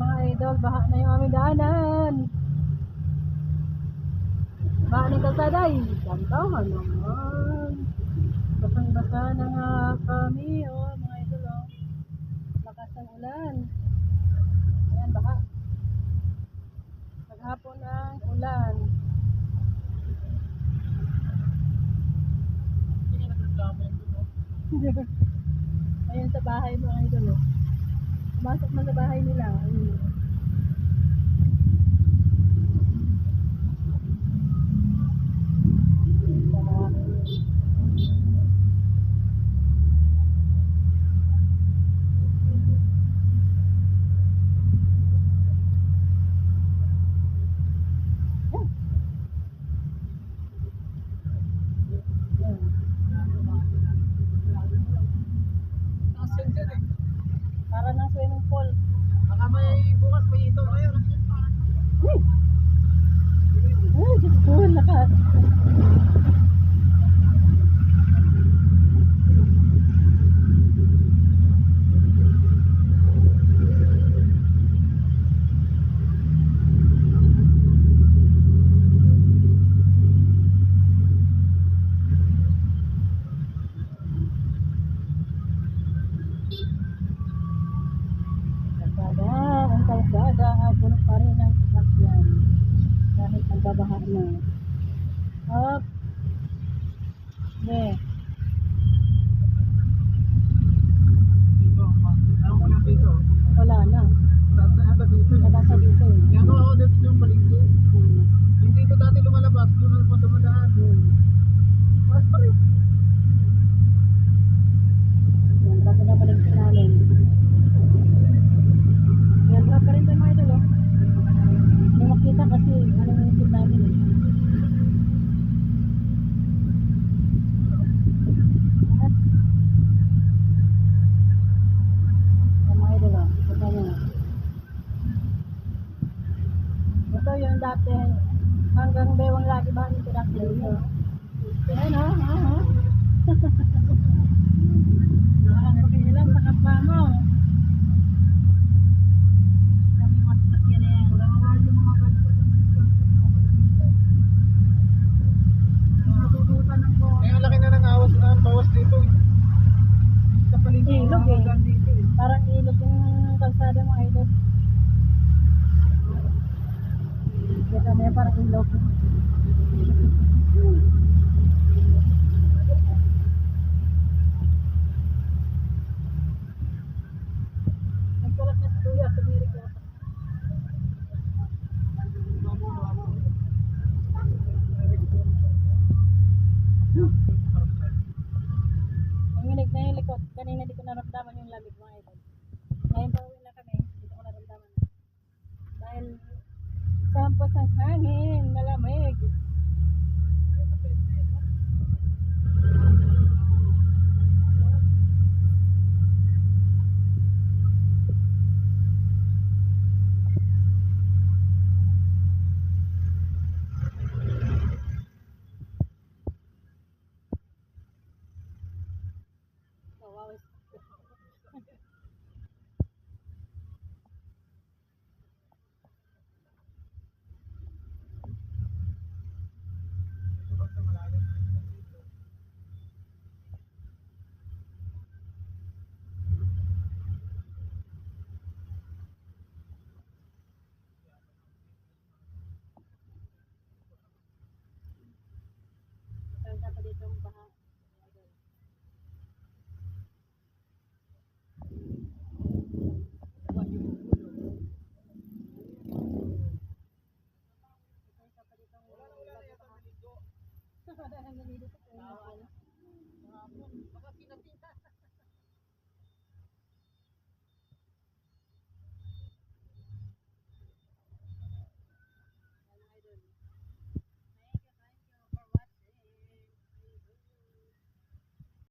mga idol, baha na yung aming daanan. Baha ni Kasaday. Tantaw ka naman. Basang-basa na nga kami, oh, mga idol, oh. Lakas ng ulan. Ayan, baha. Maghapon ang ulan. Ayan sa bahay mga idol, oh. Masok na sa bahay nila. Hmm. nagkakagahapon pa rin ang sasakyan. Kahit ang babaha na. Up. Left dati hanggang bewang lagi ba nito dati yun ayun o ha ha. Ilang sa kapwa mo. para o não Baka kinatinta.